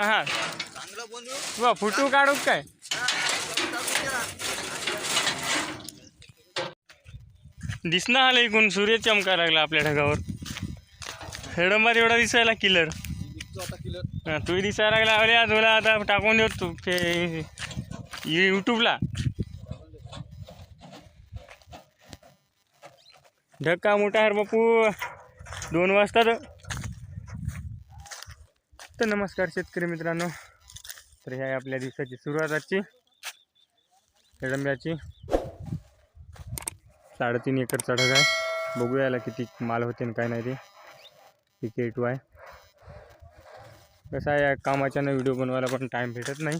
हा वा फोटो काढू काय? दिसणं आलं इकून सूर्य चमकायला लागला आपल्या ढगावर. हेडंबार एवढा दिसायला किलर हा, तू दिसायला लागला. अरे तुला आता टाकून देऊ तू ते यूट्यूबला ढक्का मोठा आहे रे बापू? दोन वाजता तर नमस्कार शेतकरी मित्रांनो. तर ह्या आपल्या दिवसाची सुरुवात आजची. कळंब्याची साडेतीन एकरचा ढग आहे. बघूया याला किती माल होते आणि काय नाही ते. पीक एटू आहे. कसं आहे या कामाच्यानं व्हिडिओ बनवायला पण टाईम भेटत नाही.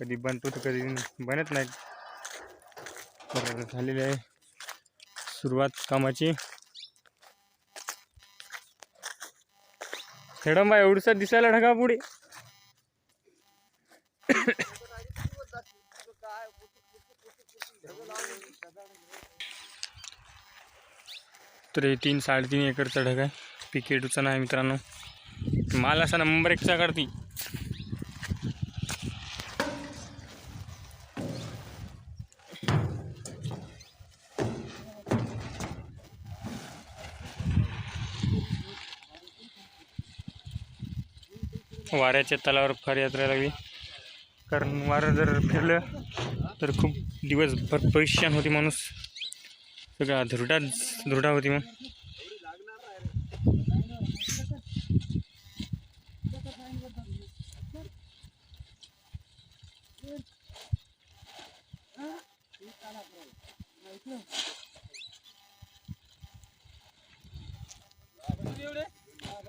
कधी बनतो तर कधी बनत नाही. झालेली आहे सुरुवात कामाची. खेडंबा एवढसा दिसायला ढगा पुढे. तर हे तीन साडेतीन एकरचा ढग आहे. पिकेटूचा नाही मित्रांनो. माल असा नंबर एकचा करती वाऱ्याच्या तलावर फार यात्रा लागली कारण वारं जर फिरलं तर खूप दिवसभर परेशान होती माणूस. सगळा धुरडा धुरडा होती मग.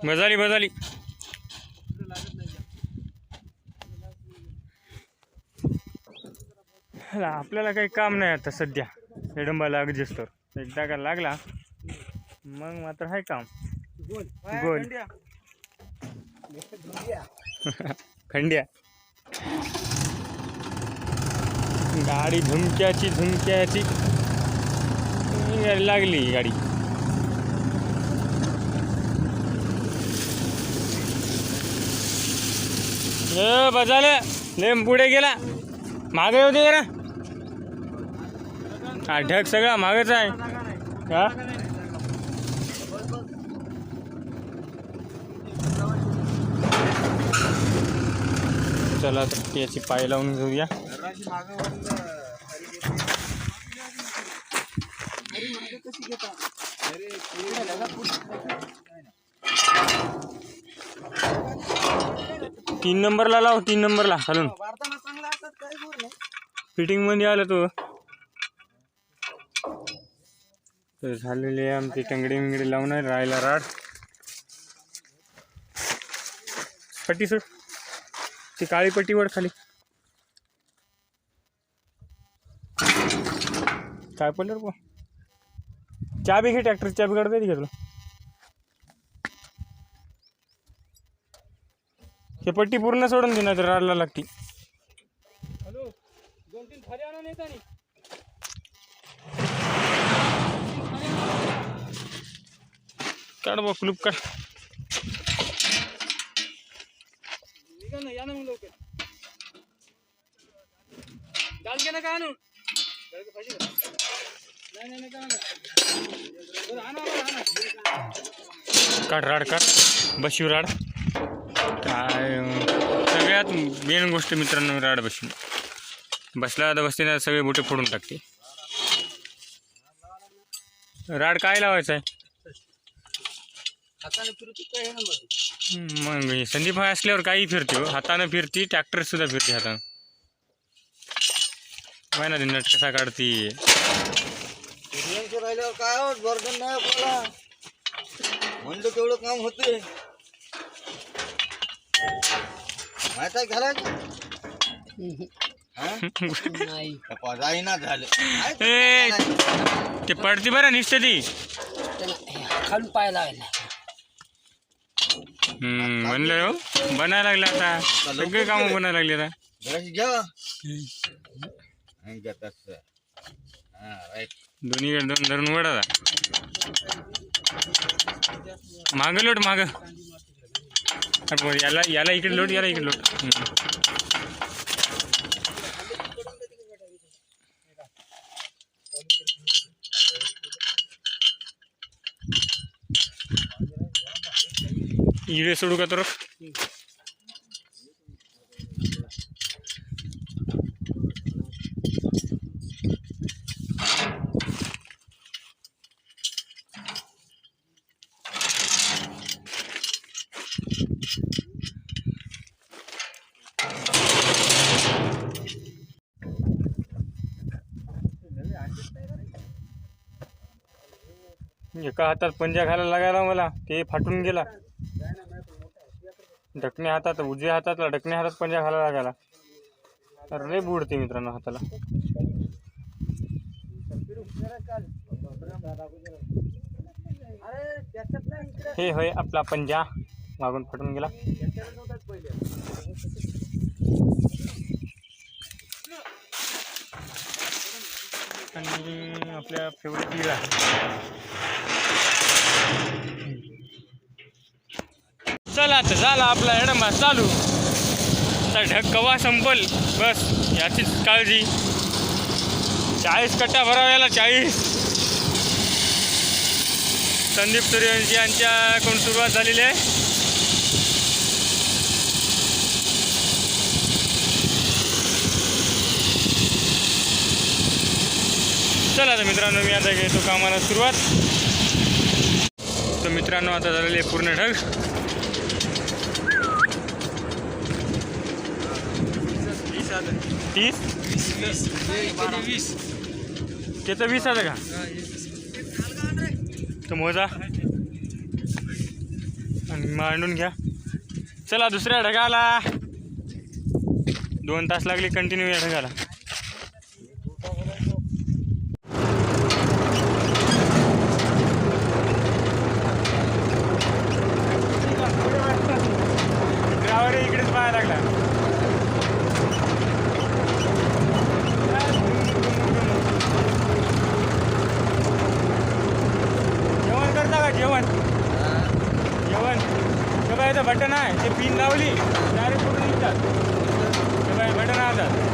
मजाली मजाली ह्याला आपल्याला काही काम नाही आता सध्या. हेडंबा लागत असतो एकदा का लागला. मग मात्र आहे काम. गोल. खंड्या. गाडी झुमक्याची झुमक्याची लागली गाडी. बजाले. लेम पुढे गेला. मागे होते जरा. हा ढग सगळा मागच आहे. का? चला तर याची पाय लावून घेऊया. तीन नंबरला लाव तीन नंबरला हलून फिटिंगमध्ये आलं तू. तर झालेली आहे आमची टंगडी विंगडी लावून आहे राहायला राड. पट्टी सोड. ती काळी पट्टी वड खाली. काय पडलं रे चाबी घे ट्रॅक्टर चाबी काढता येते का तुला हे पट्टी पूर्ण सोडून दे नाही तर राडला लागती हॅलो दोन तीन थाली आणा. नेता काढ बा कुलूप काढ. काढ राड काढ. बशिव राड. काय सगळ्यात मेन गोष्ट मित्रांनो राड बसून बसला बसते सगळे बोटे फोडून टाकते. राड काय लावायचं आहे हाताने फिरतो काय हे नंबर मग हे संदीप भाई असल्यावर काही फिरते हो. हातानं फिरती ट्रॅक्टर सुद्धा फिरते हातानं. काय ना ते नट कसा काढती. यांचं राहिल्यावर काय होत बर्धन नाही आपल्याला. म्हणलं तेवढं काम होते. माहित आहे घालायचं नाही. जाईना झालं. काय ते ए. ते पडती बरं निसते ती. त्याला खालून पाय लावायला. हम्म, म्हणलं हो बनायला लागलं आता सगळे कामं बनायला लागले आता जराशी घ्या आणि घेत असतं. हा, right. दोन्हीकडे दोन धरून वडा मागं लोट मागं अरे बरं, याला याला इकडे लोट याला इकडे लोट हम्म. इकडे सोडू का तर एका हातात पंजा घालायला लागायला मला ते फाटून गेला ढकण्या हातात उजव्या हातातला ढकण्या हातात पंजा घालायला लागायला तर लय बुडते मित्रांनो हाताला. हे होय आपला पंजा मागून फटून गेला. आणि आपल्या फेवरेट आहे. चला तर झाला आपला हेडमा चालू. तर ढग कवा संपल? बस याचीच काळजी. चाळीस कट्टा भरावा याला चाळीस. संदीप सूर्यवंशी यांच्याकडून सुरुवात झालेली आहे. चला आता मित्रांनो मी आता घेतो कामाला सुरुवात. तर मित्रांनो आता झालेली आहे पूर्ण ढग. तीस? त्याचं वीस आहे का? तर मोजा. आणि मांडून घ्या. चला दुसऱ्या ढगाला. दोन तास लागले कंटिन्यू या ढगाला. इथं बटन आहे ते पिन लावली डायरेक्ट कुठून निघतात. ते बाय बटन आतात